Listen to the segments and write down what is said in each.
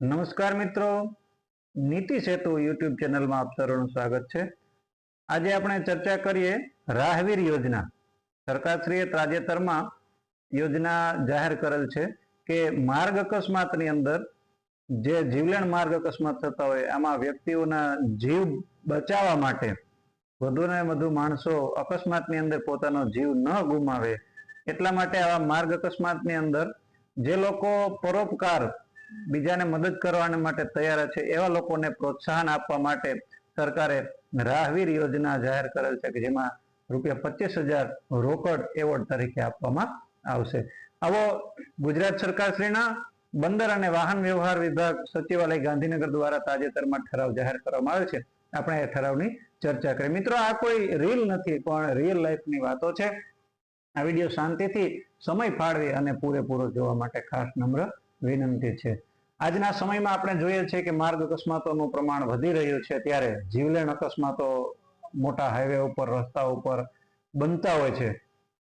નમસ્કાર મિત્રો. નીતિ સેતુ યુટ્યુબ ચેનલમાં આપ સર્વનું સ્વાગત છે. આજે આપણે ચર્ચા કરીએ રાહવીર યોજના. સરકારશ્રીએ તાજેતરમાં યોજના જાહેર કરેલ છે કે માર્ગ અકસ્માતની અંદર જે જીવલેણ માર્ગ અકસ્માત થતા હોય, આમાં વ્યક્તિઓના જીવ બચાવવા માટે વધુને વધુ માણસો અકસ્માતની અંદર પોતાનો જીવ ન ગુમાવે. એટલા માટે આવા માર્ગ અકસ્માતની અંદર જે લોકો પરોપકાર બીજાને મદદ કરવા માટે તૈયાર છે. એવા લોકોને પ્રોત્સાહન આપવા માટે સરકારે રાહવીર યોજના જાહેર કરેલ છે કે જેમાં રૂપિયા પચીસ હજાર રોકડ એવોર્ડ તરીકે આપવામાં આવશે. આવો ગુજરાત સરકારશ્રીના બંદર અને વાહન વ્યવહાર વિભાગ સચિવાલય ગાંધીનગર દ્વારા તાજેતરમાં ઠરાવ જાહેર કરવામાં આવ્યો છે. આપણે એ ઠરાવની ચર્ચા કરીએ મિત્રો, આ કોઈ રીલ નથી, પણ રિયલ લાઈફની વાતો છે. આ વીડિયો શાંતિથી સમય ફાળવી અને પૂરેપૂરો જોવા માટે ખાસ નમ્ર વિનંતી છે. આજના સમયમાં આપણે જોઈએ છીએ કે માર્ગ અકસ્માતોનું પ્રમાણ વધી રહ્યું છે ત્યારે જીવલેણ અકસ્માતો મોટા હાઈવે ઉપર, રસ્તા ઉપર બનતા હોય છે.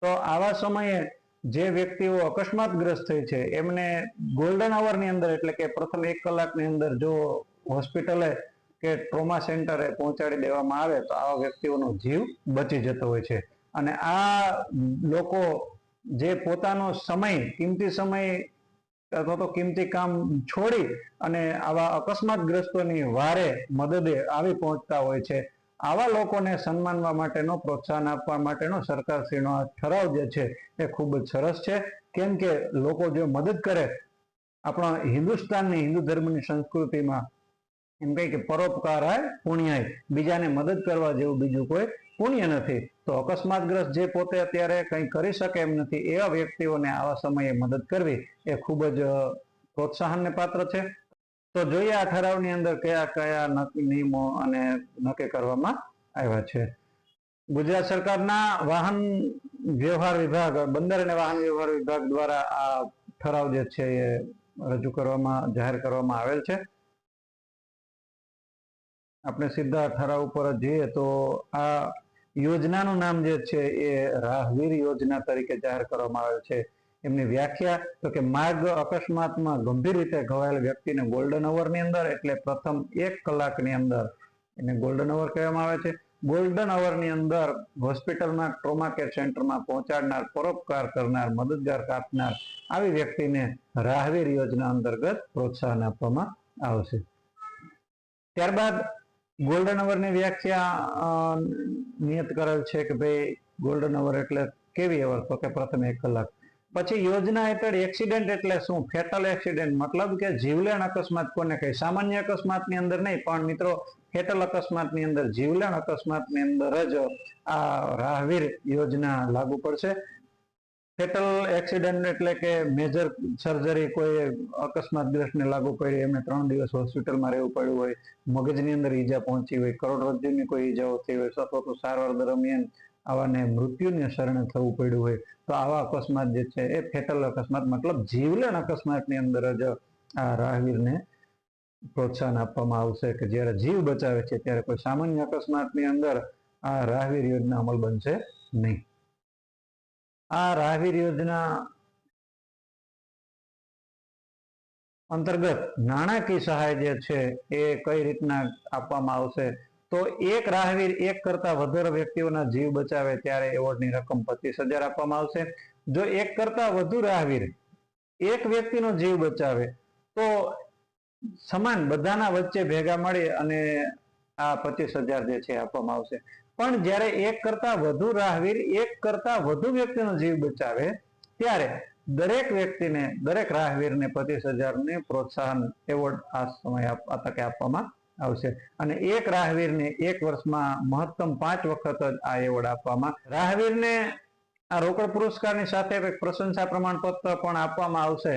તો આવા સમયે જે વ્યક્તિઓ અકસ્માતગ્રસ્ત થઈ છે, એમને ગોલ્ડન અવરની અંદર એટલે કે પ્રથમ એક કલાકની અંદર જો હોસ્પિટલે કે ટ્રોમા સેન્ટરે પહોંચાડી દેવામાં આવે તો આવા વ્યક્તિઓનો જીવ બચી જતો હોય છે. અને આ લોકો જે પોતાનો સમય, કિંમતી સમય અથવા તો કિંમતી કામ છોડી અને આવા અકસ્માતગ્રસ્તોની વારે મદદે આવી પહોંચતા હોય છે. આવા લોકોને સન્માનવા માટેનો, પ્રોત્સાહન આપવા માટેનો સરકારશ્રીનો આ ઠરાવ જે છે એ ખૂબ જ સરસ છે. કેમ કે લોકો જો મદદ કરે, આપણા હિન્દુસ્તાનની હિન્દુ ધર્મની સંસ્કૃતિમાં એમ કહે કે પરોપકારાય પુણ્યાય, બીજાને મદદ કરવા જેવું બીજું કોઈ પુણ્ય નથી, તો અકસ્માતગ્રસ્ત જે પોતે અત્યારે કંઈ કરી શકે એમ નથી, એવા વ્યક્તિઓને આવા સમયે મદદ કરવી એ ખૂબ જ પ્રોત્સાહનને પાત્ર છે. તો જોઈએ આ ઠરાવની અંદર કયા કયા નિયમો અને નક્કી કરવામાં આવ્યા છે. ગુજરાત સરકારના વાહન વ્યવહાર વિભાગ, બંદર અને વાહન વ્યવહાર વિભાગ દ્વારા આ ઠરાવ જે છે એ રજૂ કરવામાં, જાહેર કરવામાં આવેલ છે. આપણે સીધા ઠરાવ ઉપર જઈએ તો આ યોજનાનું નામ જે છે એ રાહવીર યોજના તરીકે જાહેર કરવામાં આવેલ છે. એમની વ્યાખ્યા, તો કે માર્ગ અકસ્માતમાં ગંભીર રીતે ઘવાયેલ વ્યક્તિને ગોલ્ડન અવરની અંદર એટલે પ્રથમ એક કલાકની અંદર એને ગોલ્ડન અવર કહેવામાં આવે છે. ગોલ્ડન અવરની અંદર હોસ્પિટલમાં ટ્રોમા કેર સેન્ટરમાં પહોંચાડનાર, પરોપકાર કરનાર, મદદગાર કાપનાર આવી વ્યક્તિને રાહવીર યોજના અંતર્ગત પ્રોત્સાહન આપવામાં આવશે. ત્યારબાદ ગોલ્ડન અવરની વ્યાખ્યા નિયત કરેલ છે કે ભાઈ ગોલ્ડન અવર એટલે કેવી અવર તો કે પ્રથમ એક કલાક. પછી યોજના હેઠળ એક્સિડન્ટ એટલે શું? ફેટલ એક્સિડન્ટ મતલબ કે જીવલેણ અકસ્માત કોને કહે? સામાન્ય અકસ્માતની અંદર નહીં, પણ મિત્રો ફેટલ અકસ્માતની અંદર જીવલેણ અકસ્માતની અંદર જ આ રાહવીર યોજના લાગુ પડશે. ફેટલ એક્સિડન્ટ એટલે કે મેજર સર્જરી કોઈ અકસ્માતગ્રસ્તને લાગુ પડી એમને ત્રણ દિવસ હોસ્પિટલમાં રહેવું પડ્યું હોય, મગજની અંદર ઈજા પહોંચી હોય, કરોડરજ્જુની કોઈ ઈજાઓ થઈ હોય અથવા તો સારવાર દરમિયાન આવાને મૃત્યુને શરણે થવું પડ્યું હોય, તો આવા અકસ્માત જે છે, એ ફેટલ અકસ્માત, મતલબ જીવલેણ અકસ્માતની અંદર જ આ રાહવીરને પ્રોત્સાહન આપવામાં આવશે કે જ્યારે જીવ બચાવે છે, ત્યારે કોઈ સામાન્ય અકસ્માતની અંદર આ રાહવીર યોજના અમલ બનશે નહીં. આ રાહવીર યોજના અંતર્ગત નાણાકીય સહાય જે છે એ કઈ રીતના આપવામાં આવશે? તો એક રાહવીર એક કરતા વધારે વ્યક્તિઓના જીવ બચાવે ત્યારે એવોર્ડની રકમ પચીસ હજાર આપવામાં આવશે. જો એક કરતા વધુ રાહવીર એક વ્યક્તિનો જીવ બચાવે, તો સમાન બધાના વચ્ચે ભેગા મળી અને આ પચીસ હજાર જે છે આપવામાં આવશે. પણ જ્યારે એક કરતા વધુ રાહવીર, એક કરતા વધુ વ્યક્તિનો જીવ બચાવે, ત્યારે દરેક વ્યક્તિને, દરેક રાહવીરને પચીસ હજારને પ્રોત્સાહન એવોર્ડ આ સમય આ તકે આપવામાં આવશે. અને એક રાહવીરને એક વર્ષમાં મહત્તમ પાંચ વખત જ આ એવોર્ડ આપવામાં, રાહવીરને આ રોકડ પુરસ્કારની સાથે પ્રશંસા પ્રમાણપત્ર પણ આપવામાં આવશે.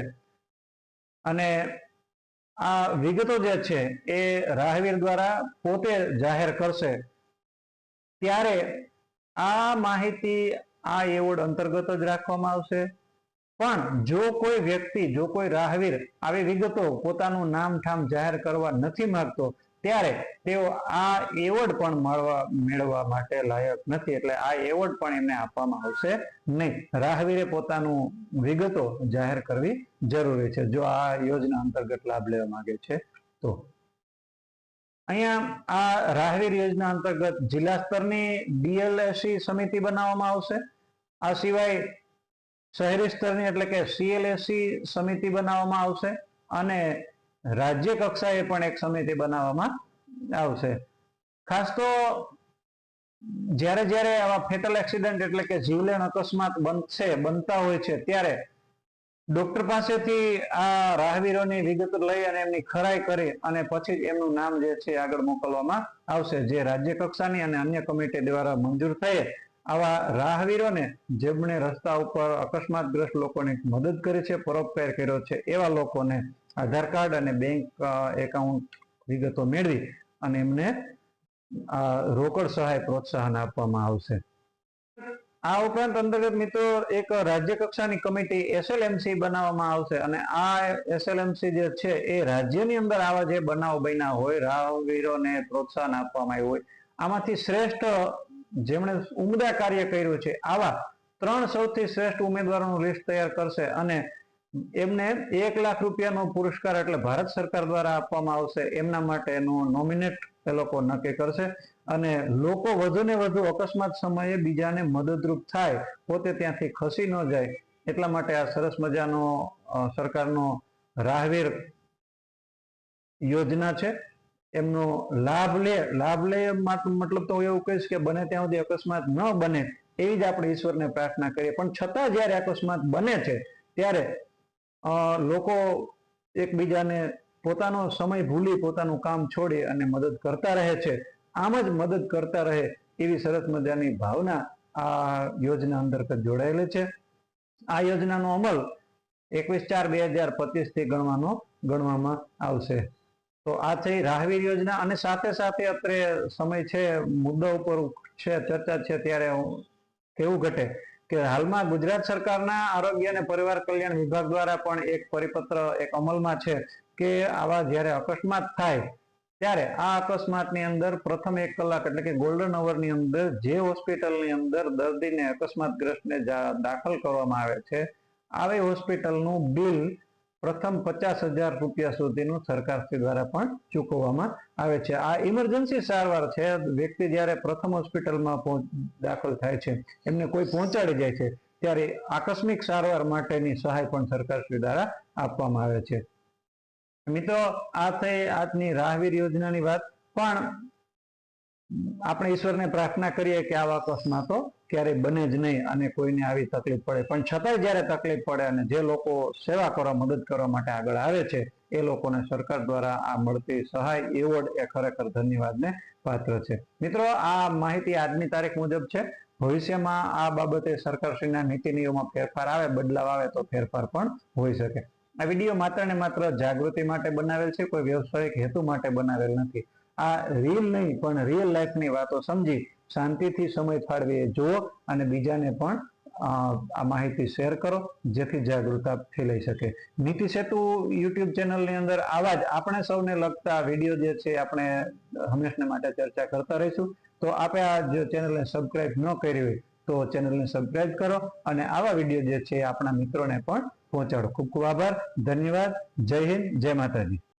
અને આ વિગતો જે છે એ રાહવીર દ્વારા પોતે જાહેર કરશે. ત્યારે આ માહિતી આ એવોર્ડ અંતર્ગત જ રાખવામાં આવશે. પણ જો કોઈ વ્યક્તિ, જો કોઈ રાહવીર આવી વિગતો પોતાનું નામ ઠામ જાહેર કરવા નથી માંગતો, ત્યારે તેઓ આ એવોર્ડ પણ મળવા, મેળવવા માટે લાયક નથી. એટલે આ એવોર્ડ પણ એમને આપવામાં આવશે નહીં. રાહવીરે પોતાનું વિગતો જાહેર કરવી જરૂરી છે. જો આ યોજના અંતર્ગત લાભ લેવા માંગે છે, તો અહીંયા આ રાહવીર યોજના અંતર્ગત જિલ્લા સ્તરની ડીએલએસી સમિતિ બનાવવામાં આવશે. આ સિવાય શહેરી સ્તરની એટલે કે સીએલએસી સમિતિ બનાવવામાં આવશે અને રાજ્ય કક્ષાએ પણ એક સમિતિ બનાવવામાં આવશે. ખાસ તો જ્યારે જ્યારે આવા ફેટલ એક્સિડન્ટ એટલે કે જીવલેણ અકસ્માત બનશે, બનતા હોય છે, ત્યારે ડોક્ટર પાસેથી આ રાહવીરોની વિગત લઈ અને એમની ખરાઈ કરી અને પછી એમનું નામ જે છે આગળ મોકલવામાં આવશે. જે રાજ્ય કક્ષાની અને અન્ય કમિટી દ્વારા મંજૂર થઈ આવા રાહવીરોને જેમણે રસ્તા ઉપર અકસ્માતગ્રસ્ત લોકોને મદદ કરી છે, પરોપકાર કર્યો છે, એવા લોકોને આધાર કાર્ડ અને બેંક એકાઉન્ટ વિગતો મેળવી અને એમને રોકડ સહાય પ્રોત્સાહન આપવામાં આવશે. આ ઉપરાંત અંતર્ગત મિત્રો એક રાજ્ય કક્ષાની કમિટી એસએલએમસી બનાવવામાં આવશે અને આ એસએલએમસી જે છે એ રાજ્યની અંદર આવા જે બનાવ બન્યા હોય રાહવીરોને પ્રોત્સાહન આપવામાં આવ્યું હોય, આમાંથી શ્રેષ્ઠ જેમણે ઉમદા કાર્ય કર્યું છે, આવા ત્રણ સૌથી શ્રેષ્ઠ ઉમેદવારોનું લિસ્ટ તૈયાર કરશે અને એમને એક લાખ રૂપિયાનો પુરસ્કાર એટલે ભારત સરકાર દ્વારા આપવામાં આવશે, એમના માટેનું નોમિનેટ એ લોકો નક્કી કરશે. અને લોકો વધુ ને વધુ અકસ્માત સમયે બીજાને મદદરૂપ થાય, પોતે ત્યાંથી ખસી ન જાય. એટલા માટે આ સરસ મજાનો સરકારનો રાહવીર યોજના છે. એમનો લાભ લે લાભ લે મતલબ તો હું એવું કહીશ કે બને ત્યાં સુધી અકસ્માત ન બને, એવી જ આપણે ઈશ્વરને પ્રાર્થના કરીએ. પણ છતાં જ્યારે અકસ્માત બને છે, ત્યારે લોકો એકબીજાને પોતાનો સમય ભૂલી પોતાનું કામ છોડી અને મદદ કરતા રહે છે. આમ જ મદદ કરતા રહે એવી સરસ મજાની ભાવના આ યોજના અંતર્ગત જોડાયેલી છે. આ યોજનાનો અમલ એકવીસ ચાર બે હજાર પચીસથી ગણવાનો, ગણવામાં આવશે. તો આ થઈ રાહવીર યોજના અને સાથે સાથે અત્રે સમય છે, મુદ્દા ઉપર છે, ચર્ચા છે, ત્યારે કેવું ઘટે કે હાલમાં ગુજરાત સરકારના આરોગ્ય અને પરિવાર કલ્યાણ વિભાગ દ્વારા પણ એક પરિપત્ર, એક અમલમાં છે કે આવા જ્યારે અકસ્માત થાય ત્યારે આ અકસ્માતની અંદર પ્રથમ એક કલાક એટલે કે ગોલ્ડન અવરની અંદર જે હોસ્પિટલની અંદર દર્દીને અકસ્માતગ્રસ્તને દાખલ કરવામાં આવે છે, આવી હોસ્પિટલનું બિલ પ્રથમ પચાસ હજાર રૂપિયા સુધીનું સરકારશ્રી દ્વારા પણ ચૂકવવામાં આવે છે. આ ઇમરજન્સી સારવાર છે. વ્યક્તિ જ્યારે પ્રથમ હોસ્પિટલમાં દાખલ થાય છે, એમને કોઈ પહોંચાડી જાય છે, ત્યારે આકસ્મિક સારવાર માટેની સહાય પણ સરકારશ્રી દ્વારા આપવામાં આવે છે. મિત્રો, આ થઈ આજની રાહવીર યોજનાની વાત. પણ આપણે ઈશ્વરને પ્રાર્થના કરીએ કે આવા અકસ્માતો ક્યારેય બને જ નહીં અને કોઈને આવી તકલીફ પડે. પણ છતાંય જ્યારે તકલીફ પડે અને જે લોકો સેવા કરવા, મદદ કરવા માટે આગળ આવે છે, એ લોકોને સરકાર દ્વારા આ મળતી સહાય એવોર્ડ એ ખરેખર ધન્યવાદને પાત્ર છે. મિત્રો, આ માહિતી આજની તારીખ મુજબ છે. ભવિષ્યમાં આ બાબતે સરકારશ્રીના નીતિ નિયમોમાં ફેરફાર આવે, બદલાવ આવે તો ફેરફાર પણ હોઈ શકે. આ વીડિયો માત્ર ને માત્ર જાગૃતિ માટે બનાવેલ છે, કોઈ વ્યવસાયિક હેતુ માટે બનાવેલ નથી. આ રીલ નહીં, પણ રિયલ લાઈફની વાતો સમજી શાંતિથી સમય ફાળવી જુઓ અને બીજાને પણ આ માહિતી શેર કરો, જેથી જાગૃતતા ફેલાઈ શકે. નીતિ સેતુ યુટ્યુબ ચેનલની અંદર આવા જ આપણે સૌને લગતા વીડિયો જે છે, આપણે હંમેશને માટે ચર્ચા કરતા રહીશું. તો આપણે આ જો ચેનલને સબસ્ક્રાઇબ ન કરી હોય, તો ચેનલને સબસ્ક્રાઈબ કરો અને આવા વીડિયો જે છે, આપણા મિત્રોને પણ પહોંચાડો. ખૂબ ખૂબ આભાર. ધન્યવાદ. જય હિન્દ. જય માતાજી.